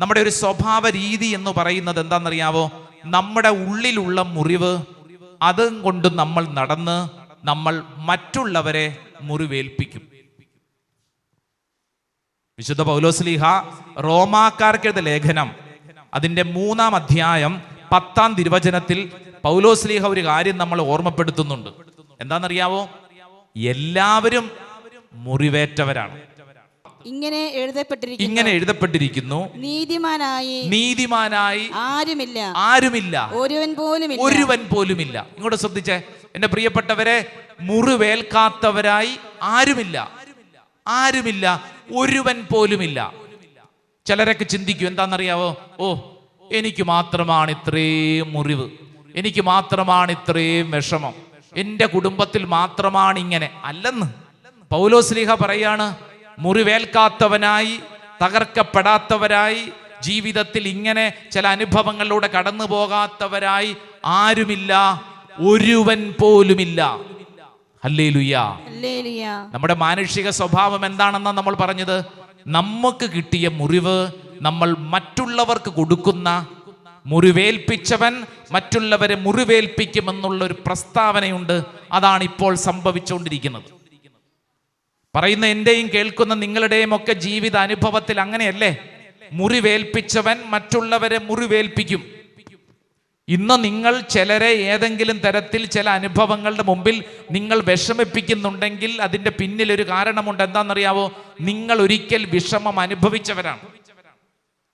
നമ്മുടെ ഒരു സ്വഭാവ രീതി എന്ന് പറയുന്നത് എന്താണെന്നറിയാവോ? നമ്മുടെ ഉള്ളിലുള്ള മുറിവ് അതും കൊണ്ട് നമ്മൾ നടന്ന് നമ്മൾ മറ്റുള്ളവരെ മുറിവേൽപ്പിക്കും. വിശുദ്ധ പൗലോസ്ലീഹ റോമാക്കാർക്കെഴുത ലേഖനം. അതിന്റെ മൂന്നാം അധ്യായം പത്താം തിരുവചനത്തിൽ പൗലോസ്ലീഹ ഒരു കാര്യം നമ്മൾ ഓർമ്മപ്പെടുത്തുന്നുണ്ട്. എന്താണെന്നറിയാവോ? എല്ലാവരും മുറിവേറ്റവരാണ്. ഇങ്ങനെ എഴുതപ്പെട്ടിരിക്കുന്നു. ഇങ്ങനെ എഴുതപ്പെട്ടിരിക്കുന്നു. നീതിമാനായി നീതിമാനായി ആരുമില്ല. ആരുമില്ല. ഒരുവൻ പോലും ഒരുവൻ പോലുമില്ല. ഇങ്ങോട്ട് ശ്രദ്ധിച്ചേ. എന്റെ പ്രിയപ്പെട്ടവരെ മുറിവേൽക്കാത്തവരായി ആരുമില്ല. ആരുമില്ല. ഒരുവൻ പോലുമില്ല. ചിലരൊക്കെ ചിന്തിക്കും എന്താണെന്നറിയാവോ? ഓ എനിക്ക് മാത്രമാണ് ഇത്രയും മുറിവ്. എനിക്ക് മാത്രമാണ് ഇത്രയും വിഷമം. എന്റെ കുടുംബത്തിൽ മാത്രമാണ് ഇങ്ങനെ. അല്ലെന്ന് പൗലോസ്ലീഹ പറയാണ് മുറിവേൽക്കാത്തവനായി തകർക്കപ്പെടാത്തവരായി ജീവിതത്തിൽ ഇങ്ങനെ ചില അനുഭവങ്ങളിലൂടെ കടന്നു പോകാത്തവരായി ആരുമില്ല ഒരുവൻ പോലുമില്ല. നമ്മുടെ മാനുഷിക സ്വഭാവം എന്താണെന്നാ നമ്മൾ പറഞ്ഞത്? നമുക്ക് കിട്ടിയ മുറിവ് നമ്മൾ മറ്റുള്ളവർക്ക് കൊടുക്കുന്ന മുറിവേൽപ്പിച്ചവൻ മറ്റുള്ളവരെ മുറിവേൽപ്പിക്കുമെന്നുള്ള ഒരു പ്രസ്താവനയുണ്ട്. അതാണ് ഇപ്പോൾ സംഭവിച്ചുകൊണ്ടിരിക്കുന്നത്. പറയുന്ന എന്റെയും കേൾക്കുന്ന നിങ്ങളുടെയും ഒക്കെ ജീവിത അനുഭവത്തിൽ അങ്ങനെയല്ലേ? മുറിവേൽപ്പിച്ചവൻ മറ്റുള്ളവരെ മുറിവേൽപ്പിക്കും. ഇന്ന് നിങ്ങൾ ചിലരെ ഏതെങ്കിലും തരത്തിൽ ചില അനുഭവങ്ങളുടെ മുമ്പിൽ നിങ്ങൾ വിഷമിപ്പിക്കുന്നുണ്ടെങ്കിൽ അതിന്റെ പിന്നിലൊരു കാരണമുണ്ട്. എന്താണെന്നറിയാവോ? നിങ്ങൾ ഒരിക്കൽ വിഷമം അനുഭവിച്ചവരാണ്.